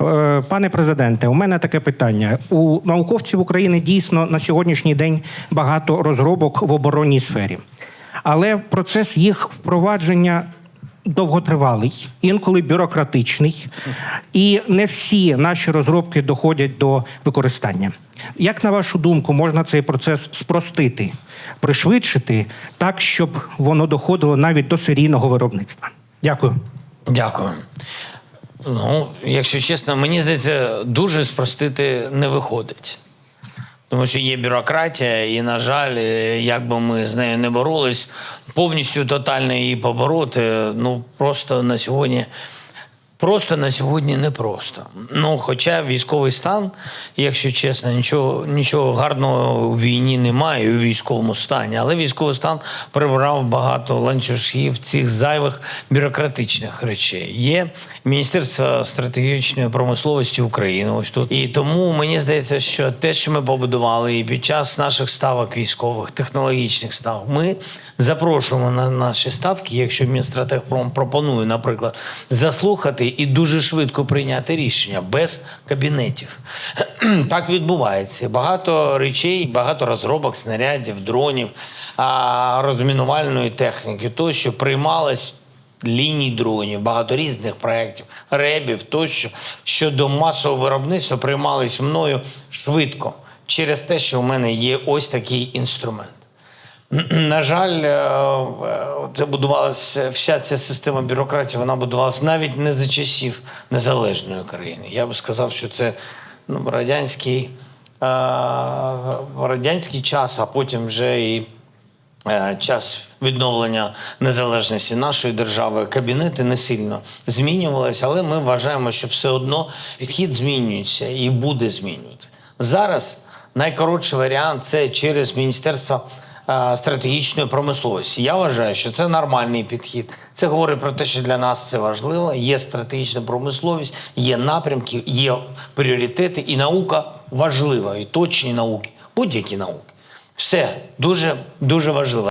Е, Пане президенте, у мене таке питання. У науковців України дійсно на сьогоднішній день багато розробок в оборонній сфері, але процес їх впровадження довготривалий, інколи бюрократичний, і не всі наші розробки доходять до використання. Як на вашу думку, можна цей процес спростити, пришвидшити так, щоб воно доходило навіть до серійного виробництва? Дякую. Дякую. Ну, якщо чесно, мені здається, дуже спростити не виходить. Тому що є бюрократія, і, на жаль, е, як би ми з нею не боролись, повністю тотально її побороти, ну просто на сьогодні. Просто на сьогодні непросто. Ну, хоча військовий стан, якщо чесно, нічого, нічого гарного в війні немає у військовому стані. Але військовий стан прибрав багато ланцюжків цих зайвих бюрократичних речей. Є Міністерство стратегічної промисловості України. Ось тут. І тому мені здається, що те, що ми побудували, і під час наших ставок військових, технологічних ставок, ми запрошуємо на наші ставки, якщо Мінстратегпром пропонує, наприклад, заслухати і дуже швидко прийняти рішення без кабінетів. Так відбувається. Багато речей, багато розробок, снарядів, дронів, розмінувальної техніки, тощо приймалось ліній дронів, багато різних проєктів, ребів тощо щодо масового виробництва приймались мною швидко через те, що в мене є ось такий інструмент. На жаль, е, е, це будувалася вся ця система бюрократії, вона будувалася навіть не за часів незалежної України. Я би сказав, що це ну, радянський, е, радянський час, а потім вже і час відновлення незалежності нашої держави. Кабінети не сильно змінювалися, але ми вважаємо, що все одно підхід змінюється і буде змінюватися. Зараз найкоротший варіант це через Міністерство стратегічної промисловості. Я вважаю, що це нормальний підхід. Це говорить про те, що для нас це важливо. Є стратегічна промисловість, є напрямки, є пріоритети, і наука важлива, і точні науки, будь-які науки. Все дуже дуже важливо.